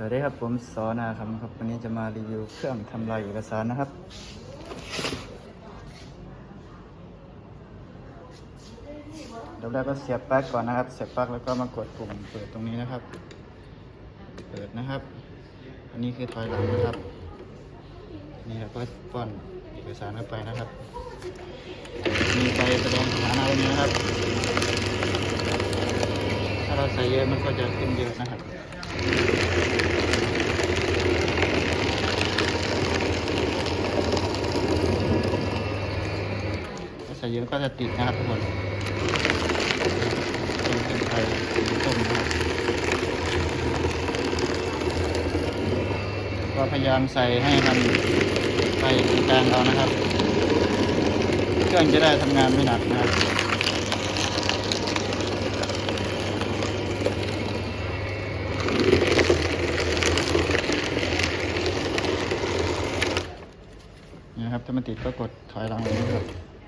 สวัสดีครับผมสอนาครับครับวันนี้จะมารีวิวเครื่องทำลายเอกสารนะครับ เดี๋ยวแรกก็เสียบปลั๊กก่อนนะครับ เสียบปลั๊กแล้วก็มากดปุ่มเปิดตรงนี้นะครับ เปิดนะครับ อันนี้คือถอยหลังนะครับ นี่เราก็ป้อนเอกสารเข้าไปนะครับ มีไฟแสดงสถานะไว้นี้นะครับ ถ้าเราใส่เยอะมันก็จะขึ้นเยอะนะครับ ถ้าใส่เยอะก็จะติดนะครับทุกคนเป็นไฟต้มนะครับก็พยายามใส่ให้มันไปกลางเรานะครับ เครื่องจะได้ทำงานไม่หนักนะครับนี่นะครับถ้ามันติดก็กดถอยหลังเลยนะครับ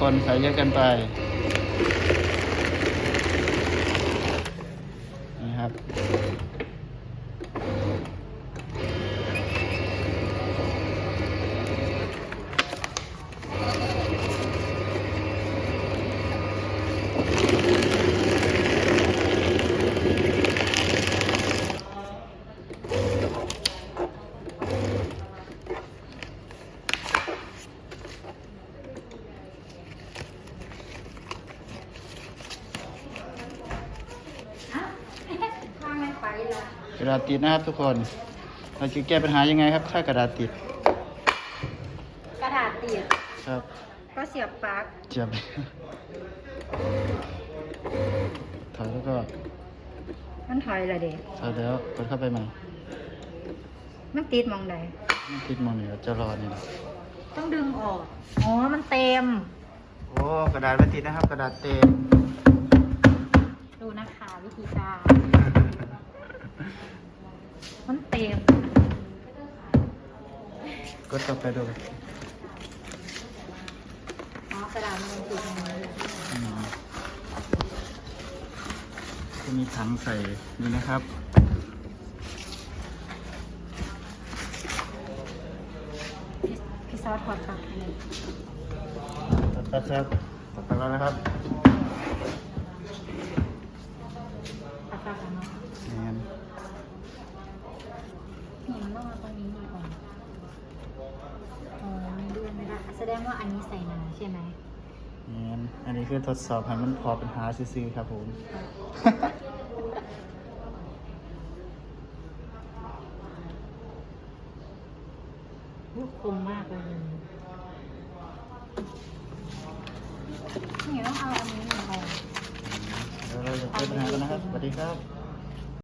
คนใส่เยอะเกินไปนี่ครับ ข้างไม่ไปเลย กระดาษติดนะครับทุกคน เราจะแก้ปัญหายังไงครับถ้ากระดาษติด กระดาษติด ครับ ก็เสียบปลั๊กเจ็บถอยแล้วก็ มันถอยเลยเด็กถอยแล้วกดเข้าไปใหม่มันติดมองใดไม่ติดมองเหนือจะรอนี่นะต้องดึงออก อ๋อ มันเต็ม โอ้ กระดาษไม่ติดนะครับ กระดาษเต็ม กดต่อไปดูอ๋อกระดาษมันติดตรงนี้เลยอืมจะมีถังใส่นี่นะครับ พี่พี่ซอสถอดปลั๊กให้เลยตัดไปครับตัดไปแล้วนะครับตัดปลั๊กกันเนาะนี่นนี่มันต้องเอาตรงนี้มาก่อน อ๋อไม่เลื่อนไม่ได้แสดงว่าอันนี้ใส่นาใช่ไหมนี่นอันนี้คือทดสอบให้มันพอเป็นหาซื้อๆครับผม ลูกคมมากเลยนี่ต้องเอาอันนี้มาออกเดี๋ยวเราจะเจอปัญหากันนะครับ สวัสดีครับ